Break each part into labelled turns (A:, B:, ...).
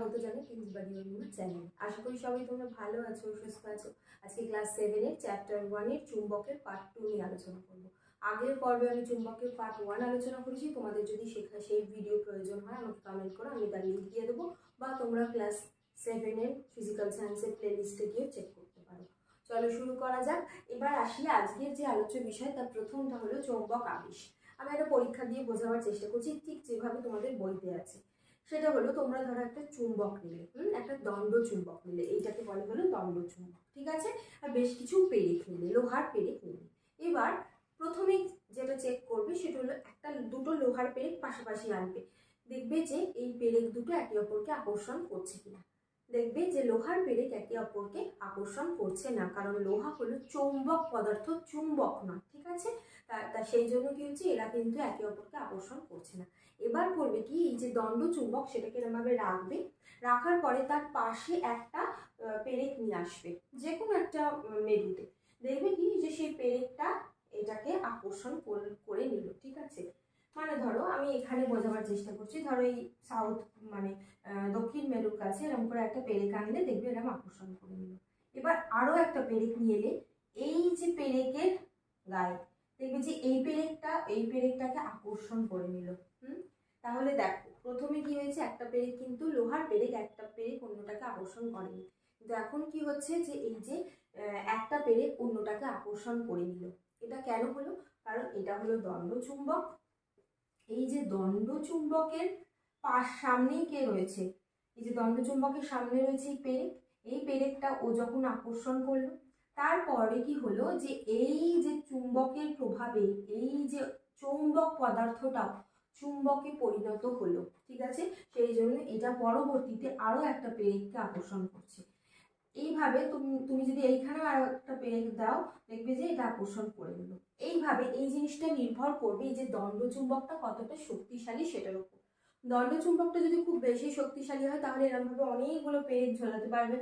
A: স্বাগত জানাই কিংস বাড়ি অন্য চ্যানেল আশা করি সবাই তোমরা ভালো আছো, সুস্থ আছো। আজকে ক্লাস সেভেনের চ্যাপ্টার ওয়ানের চুম্বকের পার্ট টু নিয়ে আলোচনা করব। আগের পর্বে আমি চুম্বকের পার্ট ওয়ান আলোচনা করেছি। তোমাদের যদি শেখা সেই ভিডিও প্রয়োজন হয়, আমাকে কমেন্ট করো, আমি তার লিঙ্ক দিয়ে দেবো বা তোমরা ক্লাস সেভেনের ফিজিক্যাল সায়েন্সের প্লে লিস্টে গিয়ে চেক করতে পারো। চলো শুরু করা যাক। এবার আসি আজকের যে আলোচ্য বিষয়, তার প্রথমটা হলো চৌম্বক আবেশ। আমি একটা পরীক্ষা দিয়ে বোঝাবার চেষ্টা করছি, ঠিক যেভাবে তোমাদের বইতে আছে। সেটা হলো তোমরা ধরো একটা চুম্বক নিলে, হুম? একটা দণ্ড চুম্বক নিলে, এইটাকে বলে হলো দণ্ড চুম্বক, ঠিক আছে? আর বেশ কিছু পেরেক নিলে, লোহার পেরেক নিলে। এবার প্রথমে যেটা চেক করবে সেটা হলো একটা দুটো লোহার পেরেক পাশাপাশি আনবে। দেখবে যে এই পেরেক দুটো একে অপরকে আকর্ষণ করছে কিনা। দেখবে যে লোহার পেরেক একে অপরকে আকর্ষণ করছে না, কারণ লোহা হলো চৌম্বক পদার্থ, চুম্বক নয়, ঠিক আছে? তা সেই জন্য কি হচ্ছে, এরা কিন্তু একে অপরকে আকর্ষণ করছে না। এবার করবে কি, এই যে দণ্ড চুম্বক সেটাকে এরমভাবে রাখবে, রাখার পরে তার পাশে একটা পেরেক নিয়ে আসবে যে কোনো একটা মেরুতে। দেখবে কি, যে সেই পেরেকটা এটাকে আকর্ষণ করে- করে নিল, ঠিক আছে? মানে ধরো, আমি এখানে বোঝাবার চেষ্টা করছি, ধরো এই সাউথ মানে দক্ষিণ মেরুর কাছে এরকম করে একটা পেরেক আনলে দেখবে এরকম আকর্ষণ করে নিল। এবার আরও একটা পেরেক নিয়ে এলে, এই যে পেরেকের গায়ে দেখবে যে এই পেরেকটা, এই পেরেকটাকে আকর্ষণ করে নিল। হুম? তাহলে দেখো, প্রথমে কি হয়েছে, একটা পেরেক কিন্তু লোহার পেরেক, একটা পেরেক অন্যটাকে আকর্ষণ করেনি। কিন্তু এখন কি হচ্ছে যে এই যে একটা পেরেক অন্যটাকে আকর্ষণ করে নিল। এটা কেন হলো? কারণ এটা হলো দণ্ড চুম্বক। এই যে দণ্ড চুম্বকের পাশ সামনেই কে রয়েছে? এই যে দণ্ড চুম্বকের সামনে রয়েছে এই পেরেক। এই পেরেকটা ও যখন আকর্ষণ করল তারপরে কি হলো যে এই যে চুম্বকের প্রভাবে, এই যে চৌম্বক পদার্থটা চুম্বকে পরিণত হলো, ঠিক আছে? সেই জন্য এটা পরবর্তীতে আরও একটা পেরেককে আকর্ষণ করছে। এইভাবে তুমি তুমি যদি এইখানেও আরও একটা পেরেক দাও, দেখবে যে এটা আকর্ষণ করে নিল। এইভাবে এই জিনিসটা নির্ভর করবে যে দণ্ড চুম্বকটা কতটা শক্তিশালী সেটার উপর। দণ্ড চুম্বকটা যদি খুব বেশি শক্তিশালী হয়, তাহলে এরকমভাবে অনেকগুলো পেরেক ঝোলাতে পারবে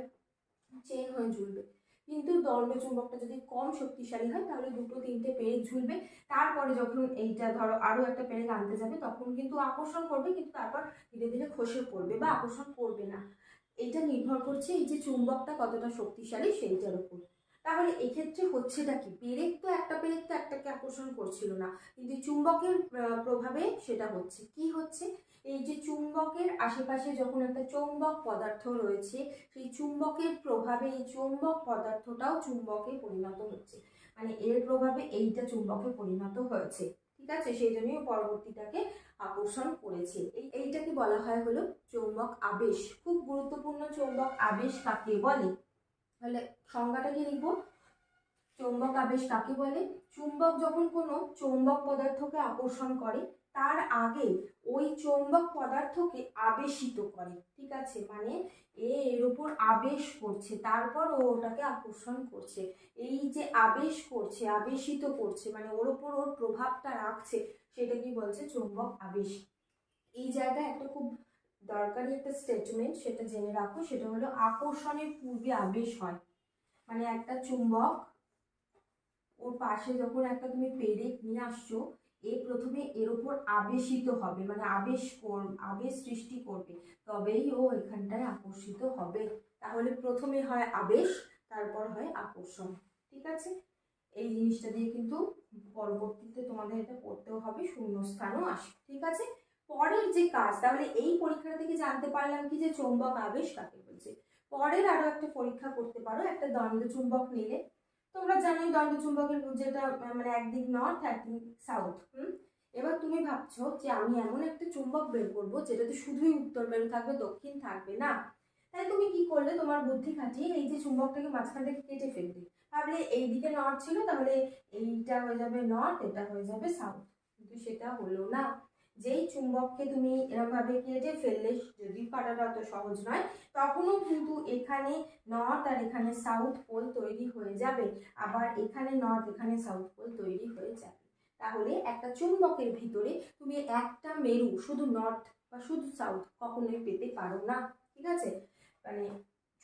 A: চেন হয়ে ঝুলবে। কিন্তু দণ্ড চুম্বকটা যদি কম শক্তিশালী হয়, তাহলে দুটো তিনটে পেরেক ঝুলবে। তারপরে যখন এইটা ধরো আরও একটা পেরেক আনতে যাবে, তখন কিন্তু আকর্ষণ করবে, কিন্তু তারপর ধীরে ধীরে খসে পড়বে বা আকর্ষণ করবে না। এটা নির্ভর করছে এই যে চুম্বকটা কতটা শক্তিশালী সেইটার উপর। তাহলে এক্ষেত্রে হচ্ছেটা কি? পেরেক তো একটা, পেরেক তো একটাকে আকর্ষণ করছিল না। কিন্তু চুম্বকের প্রভাবে সেটা হচ্ছে। কি হচ্ছে? এই যে চুম্বকের আশেপাশে যখন একটা চৌম্বক পদার্থ রয়েছে, সেই চুম্বকের প্রভাবে এই চৌম্বক পদার্থটাও চুম্বকে পরিণত হচ্ছে। মানে এর প্রভাবে এইটা চুম্বকে পরিণত হয়েছে। ঠিক আছে? সেই জন্যই পরবর্তীটাকে আকর্ষণ করেছে। এই, এইটাকে বলা হয় হলো চৌম্বক আবেশ। খুব গুরুত্বপূর্ণ চৌম্বক আবেশ কাকে বলে? তাহলে সংজ্ঞাটা কি লিখব? চৌম্বক আবেশ কাকে বলে? চুম্বক যখন কোনো চৌম্বক পদার্থকে আকর্ষণ করে তার আগে ওই চৌম্বক পদার্থকে আবেশিত করে, ঠিক আছে? মানে এ এর উপর আবেশ করছে, তারপর ও ওটাকে আকর্ষণ করছে। এই যে আবেশ করছে, আবেশিত করছে মানে ওর ওপর ওর প্রভাবটা রাখছে, সেটা কি বলছে? চৌম্বক আবেশ। এই জায়গায় একটা খুব দরকারি একটা স্টেটমেন্ট সেটা জেনে রাখো, সেটা হলো আকর্ষণের পূর্বে আবেশ হয়। মানে একটা চুম্বক, ওর পাশে যখন একটা তুমি পেরেক নিয়ে আসছো এ প্রথমে এর উপর আবেশিত হবে মানে আবেশ কর, আবেশ সৃষ্টি করবে, তবেই ও এখানটায় আকর্ষিত হবে। তাহলে প্রথমে হয় আবেশ, তারপর হয় আকর্ষণ, ঠিক আছে? এই জিনিসটা দিয়ে কিন্তু পরবর্তীতে তোমাদের এটা করতেও হবে, শূন্যস্থানও আসে, ঠিক আছে? পরের যে কাজ, তাহলে এই পরীক্ষা থেকে জানতে পারলাম কি যে চৌম্বক আবেশ কাকে বলছে? পরের আরও একটা পরীক্ষা করতে পারো, একটা দ্বন্দ্ব চুম্বক নিলে। তোমরা জানোই দণ্ড চুম্বকের যেটা মানে একদিক নর্থ একদিক সাউথ হুম? এবার তুমি ভাবছ যে আমি এমন একটা চুম্বক বের করব যেটাতে শুধুই উত্তর মেরু থাকবে, দক্ষিণ থাকবে না। তাই তুমি কি করলে? তোমার বুদ্ধি খাটিয়ে এই যে চুম্বকটাকে মাঝখান থেকে কেটে ফেলবে ভাবলে এই দিকে নর্থ ছিল, তাহলে এইটা হয়ে যাবে নর্থ এটা হয়ে যাবে সাউথ কিন্তু সেটা হলো না। যেই চুম্বককে তুমি এরমভাবে কেটে ফেললে, যদি কাটাটা অত সহজ নয়, তখনও কিন্তু এখানে নর্থ আর এখানে সাউথ পোল তৈরি হয়ে যাবে। আবার এখানে নর্থ এখানে সাউথ পোল তৈরি হয়ে যাবে। তাহলে একটা চুম্বকের ভিতরে তুমি একটা মেরু, শুধু নর্থ বা শুধু সাউথ কখনোই পেতে পারো না, ঠিক আছে? মানে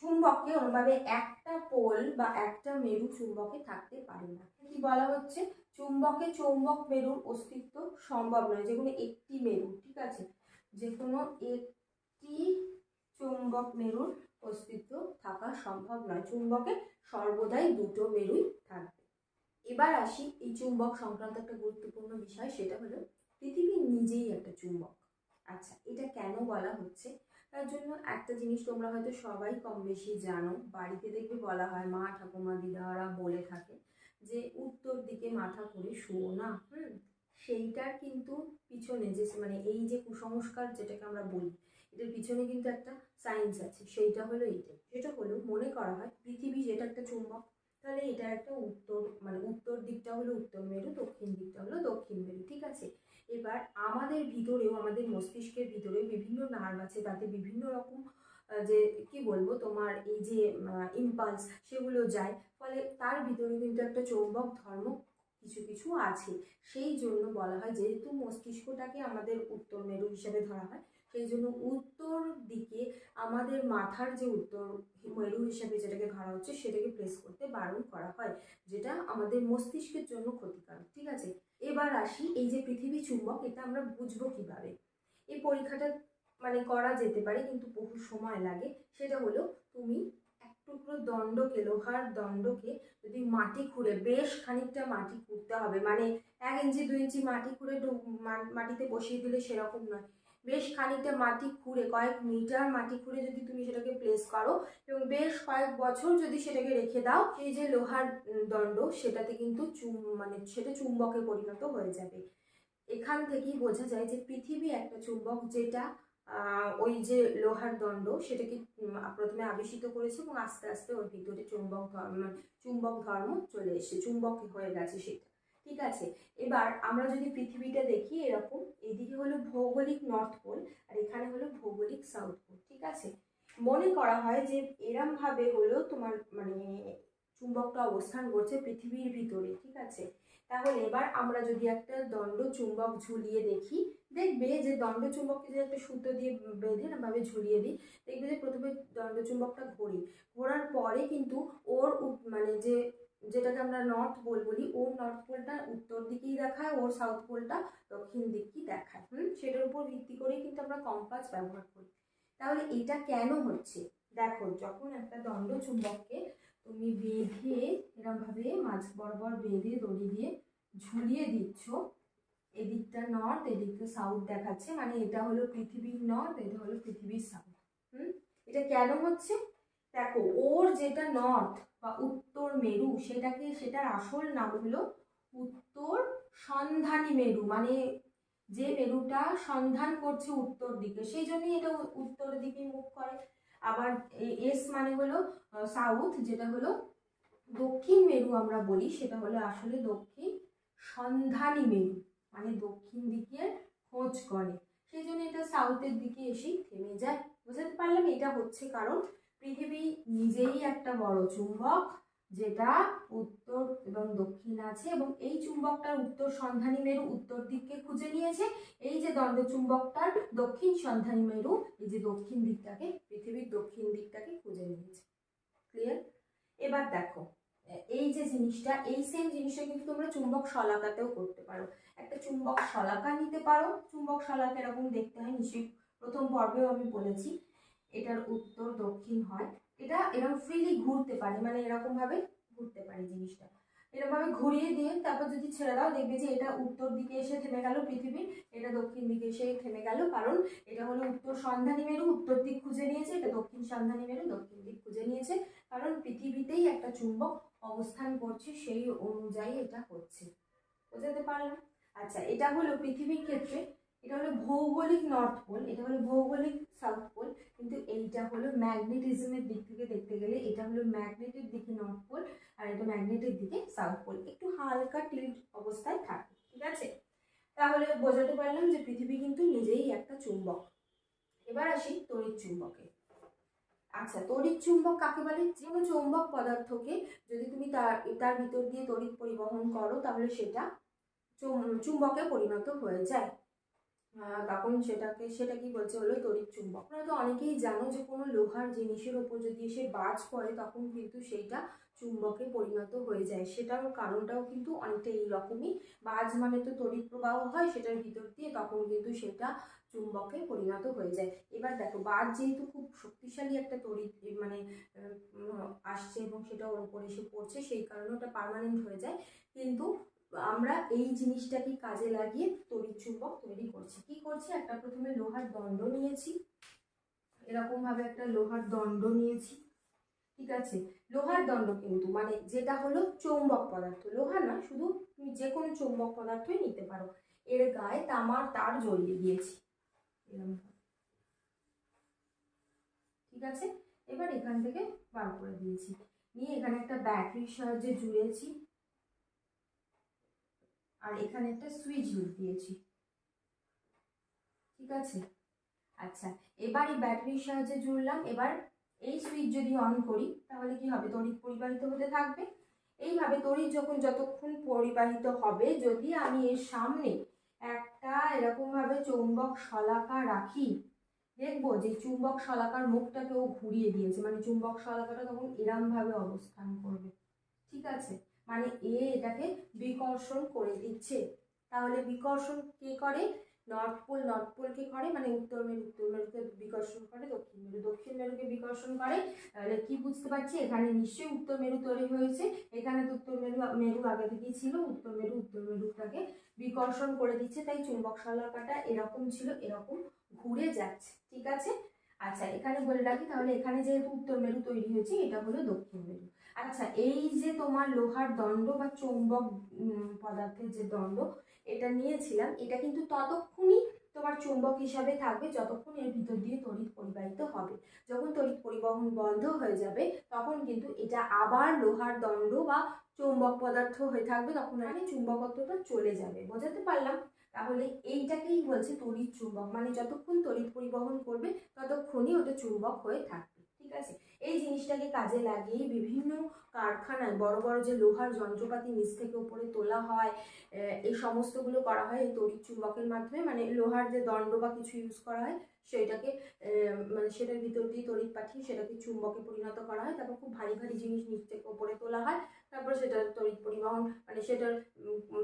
A: চুম্বককে ওরভাবে একটা পোল বা একটা মেরু চুম্বকে থাকতে পারে না। কি বলা হচ্ছে? চুম্বকে চৌম্বক মেরুর অস্তিত্ব সম্ভব নয় যে কোনো একটি মেরু, ঠিক আছে? যে কোনো একটি চুম্বক মেরুর অস্তিত্ব থাকা সম্ভব নয়। চুম্বকে সর্বদাই দুটো মেরুই থাকবে। এবার আসি এই চুম্বক সংক্রান্ত একটা গুরুত্বপূর্ণ বিষয়, সেটা হলো পৃথিবী নিজেই একটা চুম্বক। আচ্ছা এটা কেন বলা হচ্ছে? তার জন্য একটা জিনিস তোমরা হয়তো সবাই কম বেশি জানো, বাড়িতে দেখবে বলা হয় মা ঠাকুমা দিদারা বলে থাকে যে উত্তর দিকে মাথা করে শুও না। হুম। সেইটার কিন্তু পিছনে যে মানে এই যে কুসংস্কার যেটাকে আমরা বলি এটার পিছনে কিন্তু একটা সায়েন্স আছে সেইটা হলো এইটাই সেটা হলো মনে করা হয় পৃথিবী যেটা একটা চুম্বক তাহলে এটা একটা উত্তর মানে উত্তর দিকটা হলো উত্তর মেরু দক্ষিণ দিকটা হলো দক্ষিণ মেরু ঠিক আছে? এবার আমাদের ভিতরেও আমাদের মস্তিষ্কের ভিতরে বিভিন্ন নার্ভ আছে তাতে বিভিন্ন রকম যে কি বলব, তোমার এই যে ইম্পালস সেগুলো যায়। ফলে তার ভিতরে কিন্তু একটা চৌম্বক ধর্ম কিছু কিছু আছে। সেই জন্য বলা হয়, যেহেতু মস্তিষ্কটাকে আমাদের উত্তর মেরু হিসাবে ধরা হয়, সেই জন্য উত্তর দিকে আমাদের মাথার যে উত্তর মেরু হিসাবে যেটাকে ধরা হচ্ছে, সেটাকে প্লেস করতে বারণ করা হয়, যেটা আমাদের মস্তিষ্কের জন্য ক্ষতিকারক। ঠিক আছে? এবার আসি, এই যে পৃথিবী চুম্বক, এটা আমরা বুঝব কীভাবে? এই পরীক্ষাটা মানে করা যেতে পারে, কিন্তু বহু সময় লাগে। সেটা হলো তুমি এক টুকরো দণ্ডকে, লোহার দণ্ডকে যদি মাটি খুঁড়ে, বেশ খানিকটা মাটি খুঁড়তে হবে। মানে এক ইঞ্চি, দুই ইঞ্চি মাটি খুঁড়ে মাটিতে বসিয়ে দিলে সেরকম নয়। বেশ খানিকটা মাটি খুঁড়ে, কয়েক মিটার মাটি খুঁড়ে যদি তুমি সেটাকে প্লেস করো, এবং বেশ কয়েক বছর যদি সেটাকে রেখে দাও সেই যে লোহার দণ্ড, সেটাতে কিন্তু চুম মানে সেটা চুম্বকে পরিণত হয়ে যাবে। এখান থেকেই বোঝা যায় যে পৃথিবী একটা চুম্বক যেটা ওই যে লোহার দণ্ড, সেটাকে প্রথমে আবিষ্কৃত করেছে এবং আস্তে আস্তে ওর ভিতরে চুম্বক ধর্ম মানে চুম্বক ধর্ম চলে এসেছে, চুম্বক হয়ে গেছে সেটা। ঠিক আছে? এবার আমরা যদি পৃথিবীটা দেখি এরকম, এদিকে হলো ভৌগোলিক নর্থ পোল আর এখানে হলো ভৌগোলিক সাউথ পোল, ঠিক আছে? মনে করা হয় যে এরম ভাবে হলো তোমার মানে চুম্বকটা অবস্থান করছে পৃথিবীর ভিতরে, ঠিক আছে? তাহলে এবার আমরা যদি একটা দণ্ড চুম্বক ঝুলিয়ে দেখি দেখবে যে দণ্ড চুম্বককে যে একটা সুতো দিয়ে বেঁধে ভাবে ঝুলিয়ে দিই, দেখবে যে প্রথমে দণ্ড চুম্বকটা ঘোরে। ঘোরার পরে কিন্তু ওর মানে যে, যেটাকে আমরা নর্থ পোল বলি, ওর নর্থ পোলটা উত্তর দিকেই দেখায়, ওর সাউথ পোলটা দক্ষিণ দিকেই দেখায়। হুম? সেটার উপর ভিত্তি করেই কিন্তু আমরা কম্পাস ব্যবহার করি। তাহলে এটা কেন হচ্ছে? দেখো, যখন একটা দণ্ড চুম্বককে তুমি বেঁধে এরমভাবে মাঝ বরাবর বেঁধে দড়ি দিয়ে ঝুলিয়ে দিচ্ছ এদিকটা নর্থ এদিকটা সাউথ দেখাচ্ছে। মানে এটা হলো পৃথিবীর নর্থ এটা হলো পৃথিবীর সাউথ হুম? এটা কেন হচ্ছে? দেখো, ওর যেটা নর্থ বা উত্তর মেরু, সেটাকে, সেটার আসল নাম হলো উত্তর সন্ধানী মেরু। মানে যে মেরুটা সন্ধান করছে উত্তর দিকে, সেই জন্যই এটা উত্তর দিকে মুখ করে। আবার এস মানে হলো সাউথ যেটা হলো দক্ষিণ মেরু আমরা বলি, সেটা হলো আসলে দক্ষিণ সন্ধানী মেরু। মানে দক্ষিণ দিকে খোঁজ করে। সেই জন্য এটা সাউথের দিকে এসেই থেমে যায়। বুঝতে পারলাম এটা হচ্ছে কারণ পৃথিবী নিজেই একটা বড় চুম্বক, যেটা উত্তর এবং দক্ষিণ আছে এবং এই চুম্বকটার উত্তর সন্ধানী মেরু উত্তর দিককে খুঁজে নিয়েছে। এই যে দণ্ড চুম্বকটার দক্ষিণ সন্ধানী মেরু, এই যে দক্ষিণ দিকটাকে, পৃথিবীর দক্ষিণ দিকটাকে খুঁজে নিয়েছে। ক্লিয়ার এবার দেখো এই যে জিনিসটা, এই সেম জিনিসটা কিন্তু তোমরা চুম্বক শলাকাতেও করতে পারো। একটা চুম্বক শলাকা নিতে পারো। চুম্বক শলাকা এরকম দেখতে হয় নিশ্চয়ই। প্রথম পর্বেও আমি বলেছি, এটার উত্তর দক্ষিণ হয়। এটা এরকম ফ্রিলি ঘুরতে পারে মানে এরকম ভাবে ঘুরতে পারে জিনিসটা। এরকম ভাবে ঘুরিয়ে দিয়ে তারপর যদি ছেড়ে দাও, দেখবে যে এটা উত্তর দিকে এসে থেমে গেল পৃথিবীর এটা দক্ষিণ দিকে এসে থেমে গেল। কারণ এটা হলো উত্তর সন্ধানী মেরু, উত্তর দিক খুঁজে নিয়েছে, এটা দক্ষিণ সন্ধানী মেরু, দক্ষিণ দিক খুঁজে নিয়েছে। কারণ পৃথিবীতেই একটা চুম্বক অবস্থান করছে, সেই অনুযায়ী এটা হচ্ছে বোঝাতে পারলাম? আচ্ছা এটা হলো পৃথিবীর ক্ষেত্রে, এটা হলো ভৌগোলিক নর্থ পোল, এটা হলো ভৌগোলিক সাউথ পোল, কিন্তু এইটা হলো ম্যাগনেটিজমের দিক থেকে দেখতে গেলে এটা হলো ম্যাগনেটের দিকে নর্থ পোল আর এটা ম্যাগনেটের দিকে সাউথ পোল। একটু হালকা টিল্ট অবস্থায় থাকে, ঠিক আছে? তাহলে বোঝাতে পারলাম যে পৃথিবী কিন্তু নিজেই একটা চুম্বক। এবার আসি তড়িৎ চুম্বকে। আচ্ছা তড়িৎ চুম্বক কাকে বলে? যে কোনো চৌম্বক পদার্থকে যদি তুমি তার তার ভিতর দিয়ে তড়িৎ পরিবহন করো, তাহলে সেটা চুম- চুম্বকে পরিণত হয়ে যায়। তখন সেটাকে, সেটা কি বলছে হলো তড়িৎ চুম্বক। তোমরা তো অনেকেই জানো যে কোনো লোহার জিনিসের ওপর যদি এসে বাজ পড়ে, তখন কিন্তু সেইটা চুম্বকে পরিণত হয়ে যায়। সেটার কারণটাও কিন্তু অনেকটা এই রকমই। বাজ মানে তো তড়িৎ প্রবাহ হয়, সেটার ভিতর দিয়ে তখন কিন্তু সেটা চুম্বকে পরিণত হয়ে যায়। এবার দেখো বাদ যেহেতু খুব শক্তিশালী একটা তড়িৎ মানে আসছে এবং সেটা ওর উপরে এসে পড়ছে, সেই কারণে ওটা পার্মানেন্ট হয়ে যায়। কিন্তু আমরা এই জিনিসটাকে কাজে লাগিয়ে তড়িৎ চুম্বক তৈরি করছি। কি করছি? একটা প্রথমে লোহার দণ্ড নিয়েছি। এরকম ভাবে একটা লোহার দণ্ড নিয়েছি। ঠিক আছে? লোহার দণ্ড কিন্তু মানে যেটা হলো চৌম্বক পদার্থ। লোহা না, শুধু তুমি যে কোনো চৌম্বক পদার্থই নিতে পারো। এর গায়ে তামার তার জড়িয়ে দিয়েছি। ঠিক আছে? এবার এখান থেকে বার করে দিয়েছি। নিয়ে এখানে একটা ব্যাটারির সাহায্যে জুড়েছি। আর এখানে একটা সুইচ দিয়েছি। ঠিক আছে? আচ্ছা এবার এই ব্যাটারির সাহায্যে জুড়লাম। এবার এই সুইচ যদি অন করি, তাহলে কি হবে? তড়িৎ পরিবাহিত হতে থাকবে। এইভাবে তড়িৎ যখন যতক্ষণ পরিবাহিত হবে, যদি আমি এর সামনে এরকমভাবে চৌম্বক শলাকা রাখি, দেখব যে চুম্বক শলাকার মুখটাকেও ঘুরিয়ে দিয়েছে। মানে চুম্বক শলাকাটা তখন এরমভাবে অবস্থান করবে। ঠিক আছে? মানে এ এটাকে বিকর্ষণ করে দিচ্ছে। তাহলে বিকর্ষণ কে করে? নর্থ পোল, নর্থ পোলকে করে মানে উত্তর মেরু, উত্তর মেরুকে বিকর্ষণ করে, দক্ষিণ মেরু। দক্ষিণ মেরুকে বিকর্ষণ করে, তাহলে কি বুঝতে পারছি? এখানে নিশ্চয়ই উত্তর মেরু তৈরি হয়েছে। এখানে তো উত্তর মেরু মেরু আগে থেকেই ছিল। উত্তর মেরু, উত্তর মেরুটাকে বিকর্ষণ করে দিচ্ছে, তাই চুম্বক শলাকাটা এরকম ছিল, এরকম ঘুরে যাচ্ছে, ঠিক আছে? আচ্ছা এখানে বলে রাখি, তাহলে এখানে যেহেতু উত্তর মেরু তৈরি হয়েছে, এটা হলো দক্ষিণ মেরু। আচ্ছা এই যে তোমার লোহার দণ্ড বা চৌম্বক পদার্থের যে দণ্ড, এটা নিয়েছিলাম, এটা কিন্তু ততক্ষণই তোমার চুম্বক হিসাবে থাকবে যতক্ষণ এর ভিতর দিয়ে তড়িৎ পরিবাহিত হবে। যখন তড়িৎ পরিবহন বন্ধ হয়ে যাবে, তখন কিন্তু এটা আবার লোহার দণ্ড বা চুম্বক পদার্থ হয়ে থাকবে, তখন এই চুম্বকত্বটা চলে যাবে। বোঝাতে পারলাম? তাহলে এইটাকেই বলছে তড়িৎ চুম্বক। মানে যতক্ষণ তড়িৎ পরিবহন করবে, ততক্ষণই ওটা চুম্বক হয়ে থাকবে। আছে? এই জিনিসটাকে কাজে লাগিয়ে বিভিন্ন কারখানায় বড় বড় যে লোহার যন্ত্রপাতি নিচ থেকে উপরে তোলা হয় এই সমস্তগুলো করা হয় এই তড়িৎ চুম্বকের মাধ্যমে। মানে লোহার যে দণ্ড বা কিছু ইউজ করা হয়, সেটাকে মানে সেটার ভিতর দিয়ে তড়িৎ পাঠিয়ে সেটাকে চুম্বকে পরিণত করা হয়। তারপর খুব ভারী ভারী জিনিস নিচ থেকে উপরে তোলা হয়। তারপর সেটা তড়িৎ পরিবহন মানে সেটার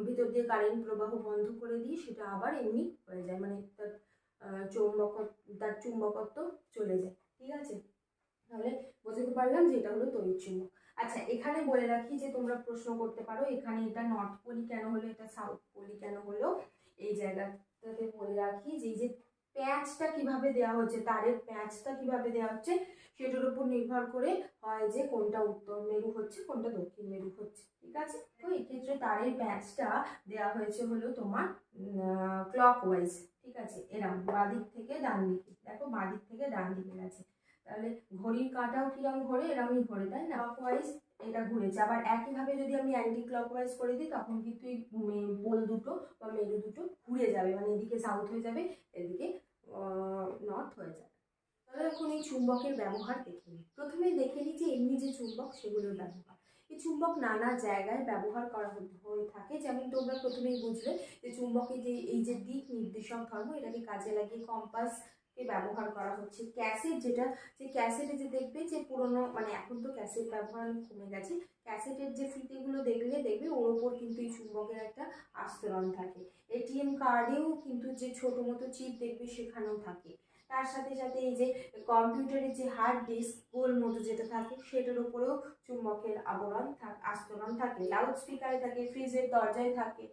A: ভিতর দিয়ে কারেন্ট প্রবাহ বন্ধ করে দিয়ে সেটা আবার এমনি হয়ে যায়। মানে তার চৌম্বক তার চুম্বকত্ব চলে যায়। ঠিক আছে? তাহলে বোঝাতে পারলাম যে এটা হলো তড়িৎ আচ্ছা এখানে বলে রাখি যে তোমরা প্রশ্ন করতে পারো, এখানে এটা নর্থ পোলি কেন হলো, এটা সাউথ পোলি কেন হলো? এই জায়গাটাতে বলে রাখি যে যে প্যাচটা কীভাবে দেওয়া হচ্ছে, তারের প্যাচটা কীভাবে দেওয়া হচ্ছে, সেটার উপর নির্ভর করে হয় যে কোনটা উত্তর মেরু হচ্ছে, কোনটা দক্ষিণ মেরু হচ্ছে, ঠিক আছে? তো এক্ষেত্রে তারের প্যাচটা দেওয়া হয়েছে হলো তোমার ক্লক ওয়াইজ ঠিক আছে? এরম, বাদিক থেকে ডান দিকে, দেখো বাঁ দিক থেকে ডান দিকে গেছে। তাহলে ঘড়ির কাঁটাও কিরম ঘোরে? এরমই ঘোরে, তাই না? ক্লকওয়াইজ এটা ঘুরেছে। আবার একইভাবে যদি আমি অ্যান্টি ক্লকওয়াইজ করে দিই, তখন কিন্তু এই পোল দুটো বা মেরু দুটো ঘুরে যাবে। মানে এদিকে সাউথ হয়ে যাবে, এদিকে নর্থ হয়ে যাবে। তাহলে এখন এই চুম্বকের ব্যবহার দেখে নিই। প্রথমে দেখে নিই যে এমনি যে চুম্বক, সেগুলোর ব্যবহার। এই চুম্বক নানা জায়গায় ব্যবহার করা হয়ে থাকে। যেমন তোমরা প্রথমেই বুঝলে যে চুম্বকের যে, এই যে দিক নির্দেশক ধর্ম, এটাকে কাজে লাগিয়ে কম্পাস ব্যবহার করা হচ্ছে? ক্যাসেট যেটা যে ক্যাসেটে যে দেখবে যে পুরনো মানে এখন তো ক্যাসেট ব্যবহার কমে গেছে, ক্যাসেটের যে ফিতেগুলো দেখলে দেখবে ওর ওপর কিন্তু এই চুম্বকের একটা আস্তরণ থাকে। এটিএম কার্ডেও কিন্তু যে ছোট মতো চিপ দেখবে সেখানেও থাকে। তার সাথে সাথে এই যে কম্পিউটারের যে হার্ড ডিস্ক গোল মতো যেটা থাকে, সেটার উপরেও চুম্বকের আবরণ থাক আস্তরণ থাকে। লাউড স্পিকারে থাকে, ফ্রিজের দরজায় থাকে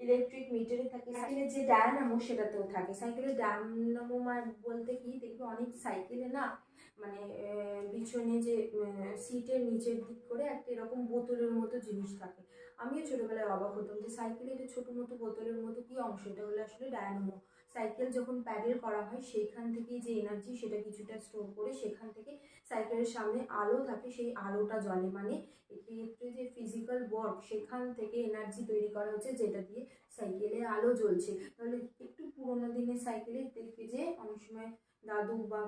A: ইলেকট্রিক মিটারে থাকে সাইকেলের যে ডায়নামো সেটাতেও থাকে। সাইকেলের ডায়নামো বলতে কি দেখবে অনেক সাইকেলে না মানে পিছনে যে সিটের নিচের দিক করে একটা এরকম বোতলের মতো জিনিস থাকে। আমিও ছোটোবেলায় অবাক হতাম যে সাইকেলের যে ছোটো মতো বোতলের মতো কি অংশ এটা হলো আসলে ডায়নামো। সাইকেল যখন প্যাডেল করা হয়, সেইখান থেকে যে এনার্জি সেটা কিছুটা স্টোর করে সেখান থেকে সাইকেলের সামনে আলো থাকে, সেই আলোটা জ্বলে। মানে এক্ষেত্রে যে ফিজিক্যাল ওয়ার্ক সেখান থেকে এনার্জি তৈরি করা হচ্ছে যেটা দিয়ে সাইকেলে আলো জ্বলছে। তাহলে একটু পুরোনো দিনের সাইকেলে দেখবে যে অনেক সময় দাদু বা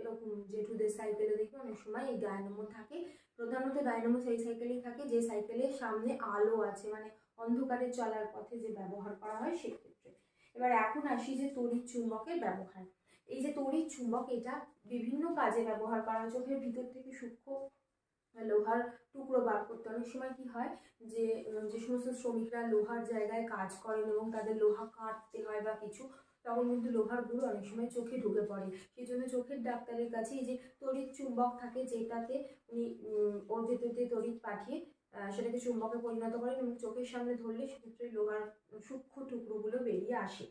A: এরকম জেঠুদের সাইকেলে দেখবে অনেক সময় এই ডায়নামো থাকে। প্রধানত ডায়নামো সেই সাইকেলেই থাকে যে সাইকেলের সামনে আলো আছে। মানে অন্ধকারে চলার পথে যে ব্যবহার করা হয় সেক্ষেত্রে এবার এখন আসি যে তড়িৎ চুম্বকের ব্যবহার। এই যে তড়িৎ চুম্বক, এটা বিভিন্ন কাজে ব্যবহার করা চোখের ভিতর থেকে সূক্ষ্ম লোহার টুকরো বার করতে। অনেক সময় কি হয় যে যে সমস্ত শ্রমিকরা লোহার জায়গায় কাজ করেন এবং তাদের লোহা কাটতে হয় বা কিছু, তখন কিন্তু লোহার গুঁড়ো অনেক সময় চোখে ঢুকে পড়ে। সেই জন্য চোখের ডাক্তারের কাছে এই যে তড়িৎ চুম্বক থাকে, যেটাতে উনি ওর ওর দিয়ে তড়িৎ পাঠিয়ে সেটাকে চুম্বকে পরিণত করেন এবং চোখের সামনে ধরলে সেক্ষেত্রে লোহার সূক্ষ্ম টুকরোগুলো বেরিয়ে আসে।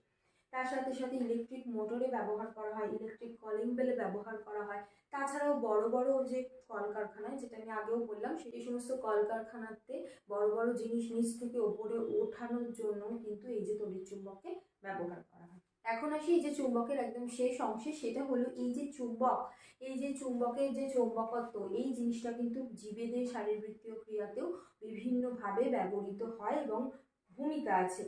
A: তার সাথে সাথে ইলেকট্রিক মোটরে ব্যবহার করা হয় ইলেকট্রিক কলিং বেলে ব্যবহার করা হয়। তাছাড়াও বড় বড় যে কলকারখানায়, যেটা আমি আগেও বললাম, সেই সমস্ত কলকারখানাতে বড় বড় জিনিস নিচ থেকে ওপরে ওঠানোর জন্য কিন্তু এই যে তড়িৎ চুম্বককে ব্যবহার করা হয়। এখন আসি এই যে চুম্বকের একদম শেষ অংশে, সেটা হলো এই যে চুম্বক। এই যে চুম্বকের যে চৌম্বকত্ব, এই জিনিসটা কিন্তু জীবেদের শারীরবৃত্তীয় ক্রিয়াতেও বিভিন্নভাবে ব্যবহৃত হয় এবং ভূমিকা আছে।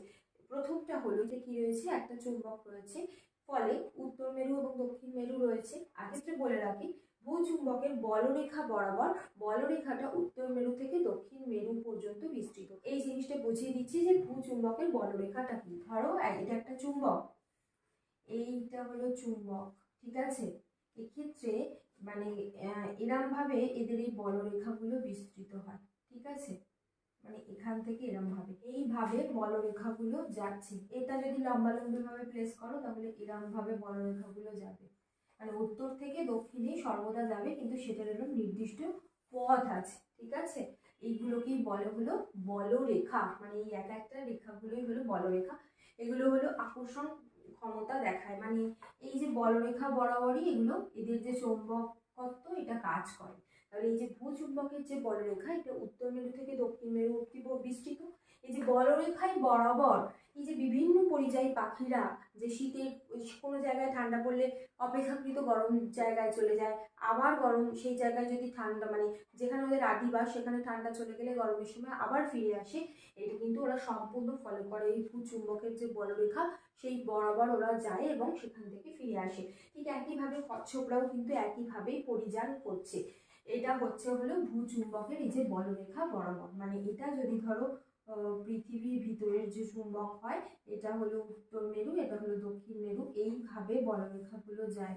A: প্রথমটা হলো যে কি রয়েছে? একটা চুম্বক রয়েছে, ফলে উত্তর মেরু এবং দক্ষিণ মেরু রয়েছে। আগেত্রে বলে রাখি ভূচুম্বকের বলরেখা বরাবর, বলরেখাটা উত্তর মেরু থেকে দক্ষিণ মেরু পর্যন্ত বিস্তৃত। এই জিনিসটা বুঝিয়ে দিচ্ছি যে ভূচুম্বকের বলরেখাটা কি। ধরো এটা একটা চুম্বক। এইটা হলো চুম্বক, ঠিক আছে? এক্ষেত্রে মানে এরমভাবে এদের এই বলরেখাগুলো বিস্তৃত হয়, ঠিক আছে? মানে এখান থেকে এরম ভাবে এইভাবে বলরেখাগুলো যাচ্ছে। এটা যদি লম্বা লম্বি ভাবে প্লেস করো, তাহলে এরম ভাবে বলরেখাগুলো যাবে। মানে উত্তর থেকে দক্ষিণে সর্বদা যাবে, কিন্তু সেটার এরকম নির্দিষ্ট পথ আছে, ঠিক আছে? এইগুলোকেই বলে হলো বলরেখা। মানে এই এক একটা রেখাগুলোই হলো বলরেখা। এগুলো হলো আকর্ষণ ক্ষমতা দেখায়। মানে এই যে বলরেখা বরাবরই এগুলো এদের যে চৌম্বকত্ব, এটা কাজ করে। তাহলে এই যে ভূচুম্বকের যে বলরেখা, এটা উত্তর মেরু থেকে দক্ষিণ মেরু অব্দি বিস্তৃত। এই যে বলরেখায় বরাবর, এই যে বিভিন্ন পরিযায়ী পাখিরা যে শীতে কোনো জায়গায় ঠান্ডা পড়লে অপেক্ষাকৃত গরম জায়গায় চলে যায়, আবার গরম সেই জায়গায় যদি ঠান্ডা মানে যেখানে ওদের আদিবাস সেখানে ঠান্ডা চলে গেলে গরমের সময় আবার ফিরে আসে, এটা কিন্তু ওরা সম্পূর্ণ ফলো করে। এই ভূচুম্বকের যে বলরেখা, সেই বরাবর ওরা যায় এবং সেখান থেকে ফিরে আসে। ঠিক একইভাবে কচ্ছপরাও কিন্তু একইভাবেই পরিযান করছে। এটা হচ্ছে হলো ভূচুম্বকের এই যে বলরেখা বরাবর। মানে এটা যদি ধরো পৃথিবীর ভিতরের যে চুম্বক হয়, এটা হলো উত্তর মেরু, এটা হলো দক্ষিণ মেরু, এইভাবে বলরেখাগুলো যায়।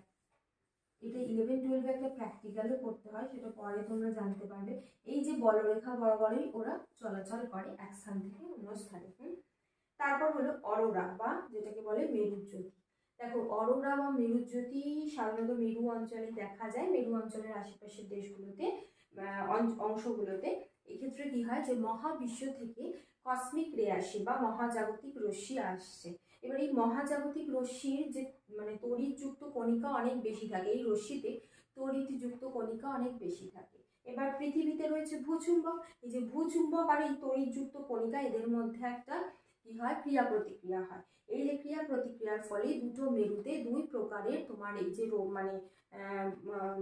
A: এটা ইলেভেন টুয়েলভে একটা প্র্যাকটিক্যালও করতে হয়, সেটা পরে তোমরা জানতে পারবে। এই যে বলরেখা বরাবরই ওরা চলাচল করে এক স্থান থেকে অন্য স্থানে? তারপর হলো অরোরা বা যেটাকে বলে মেরুজ্যোতি। দেখো, অরোরা বা মেরুজ্যোতি সাধারণত মেরু অঞ্চলে দেখা যায়। মেরু অঞ্চলের আশেপাশের দেশগুলোতে অংশগুলোতে এক্ষেত্রে কি হয় যে মহাবিশ্ব থেকে কসমিক রে আসে বা মহাজাগতিক রশ্মি আসছে। এবার এই মহাজাগতিক রশ্মির যে মানে তড়িৎযুক্ত কণিকা অনেক বেশি থাকে, এই রশ্মিতে তড়িৎযুক্ত কণিকা অনেক বেশি থাকে। এবার পৃথিবীতে রয়েছে ভূচুম্বক। এই যে ভূচুম্বক আর এই তড়িৎযুক্ত কণিকা এদের মধ্যে একটা কি হয় ক্রিয়া প্রতিক্রিয়া হয়। এই যে ক্রিয়া প্রতিক্রিয়ার ফলে দুটো মেরুতে দুই প্রকারের তোমার এই যে মানে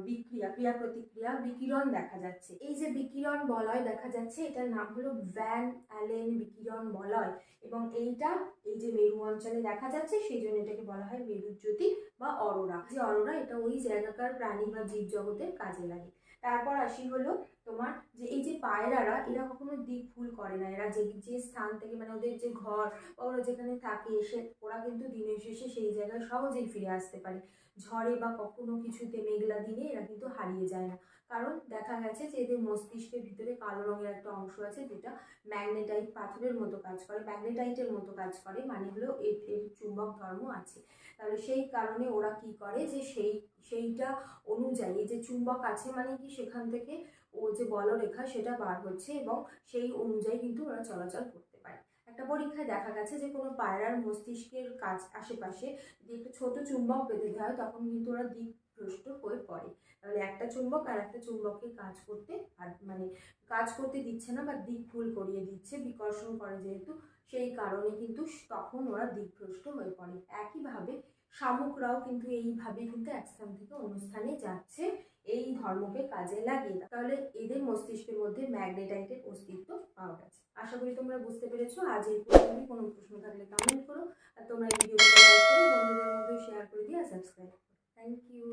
A: বিক্রিয়া, ক্রিয়া প্রতিক্রিয়া, বিকিরণ দেখা যাচ্ছে। এই যে বিকিরণ বলয় দেখা যাচ্ছে, এটার নাম হলো ভ্যান অ্যালেন বিকিরণ বলয়। এবং এইটা এই যে মেরু অঞ্চলে দেখা যাচ্ছে, সেই জন্য এটাকে বলা হয় মেরুজ্যোতি বা অরোরা। যে অরোরা, এটা ওই জায়গাকার প্রাণী বা জীব জগতের কাজে লাগে। তারপর আসি হলো তোমার যে এই যে পায়রারা, এরা কখনো দিক ভুল করে না। এরা যে যে স্থান থেকে মানে ওদের যে ঘর বা ওরা যেখানে থাকে এসে, ওরা কিন্তু দিনের শেষে সেই জায়গায় সহজেই ফিরে আসতে পারে। ঝড়ে বা কখনো কিছুতে মেঘলা দিনে এরা কিন্তু হারিয়ে যায় না। কারণ দেখা গেছে যে এদের মস্তিষ্কের ভিতরে কালো রঙের একটা অংশ আছে যেটা ম্যাগনেটাইট পাথরের মতো কাজ করে, ম্যাগনেটাইটের মতো কাজ করে মানে হলো এর এর চুম্বক ধর্ম আছে। তাহলে সেই কারণে ওরা কি করে যে সেই, সেইটা অনুযায়ী যে চুম্বক আছে মানে কি সেখান থেকে ও যে বলরেখা সেটা বার হচ্ছে এবং সেই অনুযায়ী কিন্তু ওরা চলাচল একটা পরীক্ষায় দেখা গেছে যে কোনো পায়রার মস্তিষ্কের কাজ আশেপাশে যদি একটু ছোট চুম্বক বেঁধে দেওয়া হয়, তখন কিন্তু ওরা দিকভ্রষ্ট হয়ে পড়ে। তাহলে একটা চুম্বক আর একটা চুম্বককে কাজ করতে আর মানে কাজ করতে দিচ্ছে না বা দিক ভুল করিয়ে দিচ্ছে, বিকর্ষণ করে যেহেতু, সেই কারণে কিন্তু তখন ওরা দিকভ্রষ্ট হয়ে পড়ে। একইভাবে শামুকরাও কিন্তু এইভাবে কিন্তু এক স্থান থেকে অন্য স্থানে যাচ্ছে। এই ধর্মকে কাজে লাগিয়ে তাহলে এদের মস্তিষ্কের মধ্যে ম্যাগনেটাইটের অস্তিত্ব পাওয়া গেছে। আশা করি তোমরা বুঝতে পেরেছ। আজ এই পর্যন্ত কোনো প্রশ্ন থাকলে কমেন্ট করো। আর তোমরা এই ভিডিওটা লাইক করো বন্ধুদের মধ্যে শেয়ার করে দিয়ে সাবস্ক্রাইব করো। Thank you